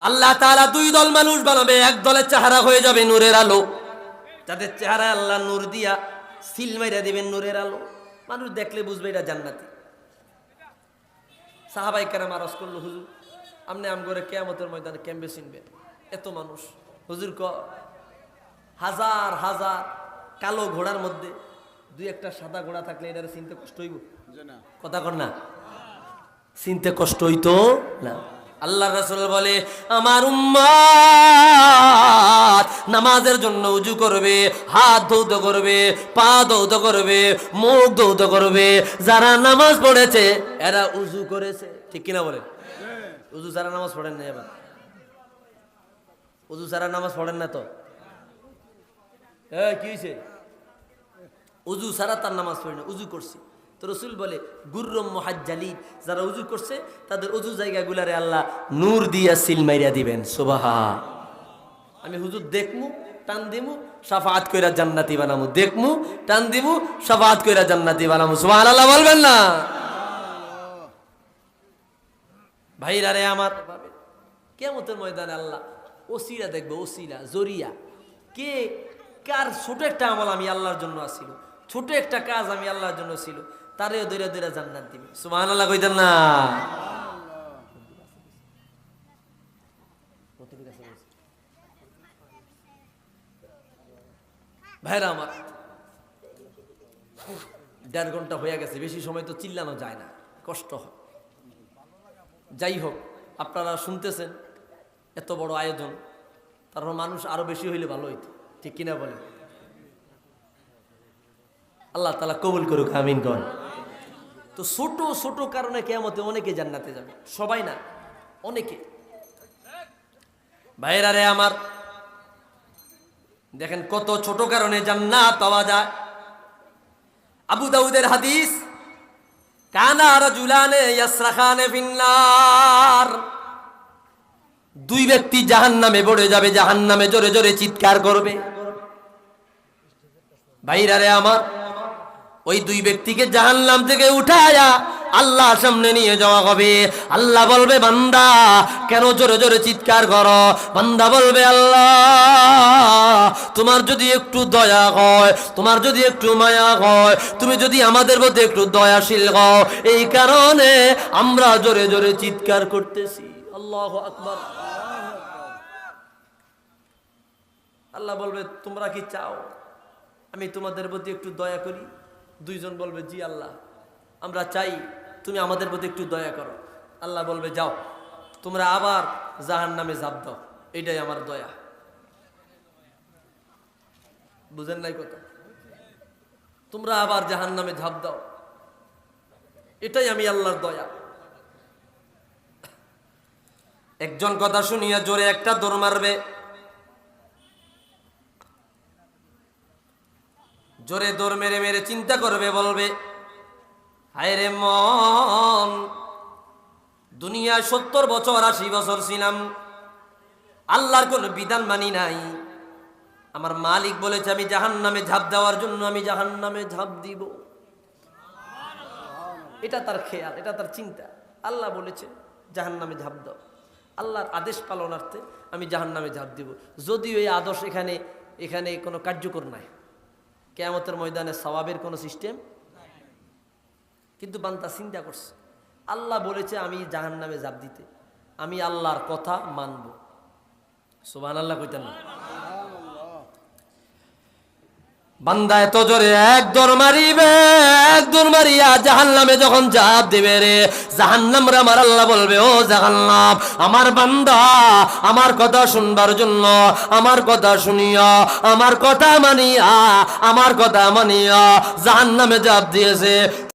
আল্লাহ তাআলা দুই দল মানুষ বানাবে এক দলের চেহারা হয়ে যাবে নূরের আলো। যাদের চেহারা আল্লাহ নূর দিয়া সিল মাইরা দিবেন নূরের আলো। মানুষ দেখলে বুঝবে এটা জান্নাতি। সাহাবাই কেরাম আরস করল হুজুর আপনি আম করে কেয়ামতের ময়দানে ক্যাম্পে চিনবেন? এত মানুষ। হুজুর ক হাজার হাজার কালো ঘোড়ার মধ্যে দুই একটা সাদা ঘোড়া থাকলে এটা চিনতে কষ্ট হইব? কথা কর না। চিনতে কষ্ট হইতো না। আল্লাহ রসুল বলে আমার উম্মাদ নামাজের জন্য উজু করবে হাত ধৌত করবে পা ধৌত করবে মুখ ধৌত করবে। যারা নামাজ পড়েছে এরা উজু করেছে। ঠিক কিনা বলে উজু ছাড়া নামাজ পড়েন না এবার? উজু ছাড়া নামাজ পড়েন না তো? হ্যাঁ কি হয়েছে উজু ছাড়া তার নামাজ পড়ে না উজু করছি। তো রসুল বলে, গুর্রম মহাজ্জালি যারা উজু করছে, তাদের উজু জায়গাগুলারে আল্লাহ নূর দিয়া সিল মাইরা দিবেন সুবাহা আমি হুজুর দেখমু, টান দিমু সাফাত কইরা জান্নাতি বানামু। দেখমু, টান দিমু সাফাত কইরা জান্নাতি বানামু। সুবহানাল্লাহ বলবেন না? ভাইরা রে আমার কেমতের ময়দানে আল্লাহ ওসিলা দেখবে ওসিলা জরিয়া। কে, কার ছোট একটা আমল আমি আল্লাহর জন্য আসিল? ছোট একটা কাজ আমি আল্লাহর জন্য ছিল, তারেও দৈরা দৈরা জান্নাত দিবে। সুবহান আল্লাহ কইতেন না। ভাইরা আমার, দেড় ঘণ্টা হয়ে গেছে, বেশি সময় তো চিল্লানো যায় না, কষ্ট হয়। যাই হোক, আপনারা শুনতেছেন, এত বড় আয়োজন, তারপর মানুষ আরও বেশি হইলে ভালো হইতো, ঠিক কিনা বলে আল্লাহ তালা কবুল করুক, আমিন কন। তো ছোট ছোট কারণে কেমতে অনেকে জান্নাতে যাবে। সবাই না, অনেকে। ভাইরা রে আমার, দেখেন কত ছোট কারণে জান্নাত পাওয়া যায়। আবু দাউদের হাদিস, কানা রাজুলানে ইয়াসরাখানে ফিন্নার। দুই ব্যক্তি জাহান্নামে পড়ে যাবে, জাহান্নামে জোরে জোরে চিৎকার করবে। ভাইরা রে আমার ওই দুই ব্যক্তিকে জাহান্নাম থেকে উঠায়া আল্লাহ সামনে নিয়ে যাওয়া হবে। আল্লাহ বলবে, বান্দা, কেন জোরে জোরে চিৎকার করো? বান্দা বলবে, আল্লাহ, তোমার যদি একটু দয়া হয়, তোমার যদি একটু মায়া হয়, তুমি যদি আমাদের মধ্যে একটু দয়াশীল হও, এই কারণে আমরা জোরে জোরে চিৎকার করতেছি। আল্লাহ আকবার। আল্লাহ বলবে, তোমরা কি চাও আমি তোমাদের প্রতি একটু দয়া করি? দুইজন বলবে, জি আল্লাহ, আমরা চাই তুমি আমাদের প্রতি একটু দয়া করো। আল্লাহ বলবে, যাও, তোমরা আবার জাহান নামে ঝাঁপ দাও, এটাই আমার দয়া। বুঝেন নাই কথা? তোমরা আবার জাহান নামে ঝাঁপ দাও, এটাই আমি আল্লাহর দয়া। একজন কথা শুনিয়া জোরে একটা দৌড় মারবে জোরে দৌড় মেরে মেরে চিন্তা করবে, বলবে হায় রে মন, দুনিয়া সত্তর বছর, আশি বছর ছিলাম। আল্লাহর কোন বিধান মানি নাই। আমার মালিক বলেছে, আমি জাহান নামে ঝাঁপ দেওয়ার জন্য আমি জাহান নামে ঝাঁপ দিব। এটা তার খেয়াল, এটা তার চিন্তা। আল্লাহ বলেছে জাহান নামে ঝাঁপ দাও। আল্লাহর আদেশ পালনার্থে আমি জাহান নামে ঝাঁপ দিব। যদিও এই আদর্শ এখানে এখানে কোনো কার্যকর নাই। কেয়ামতের ময়দানে সবাবের কোনো সিস্টেম কিন্তু বান্তা চিন্তা করছে, আল্লাহ বলেছে আমি জাহান নামে জাপ দিতে, আমি আল্লাহর কথা মানব। সোবান আল্লাহ কইতেন না? বান্দা এত জোরে এক দর মারিবে। এক দর মারিয়া জাহান্নামে যখন জাপ দিবে রে, জাহান্নাম রে আমার আল্লাহ বলবে, ও জাহান্নাম, আমার বান্দা, আমার কথা শুনবার জন্য, আমার কথা শুনিয়া, আমার কথা মানিয়া, আমার কথা মানিয়া জাহান্নামে জাপ দিয়েছে।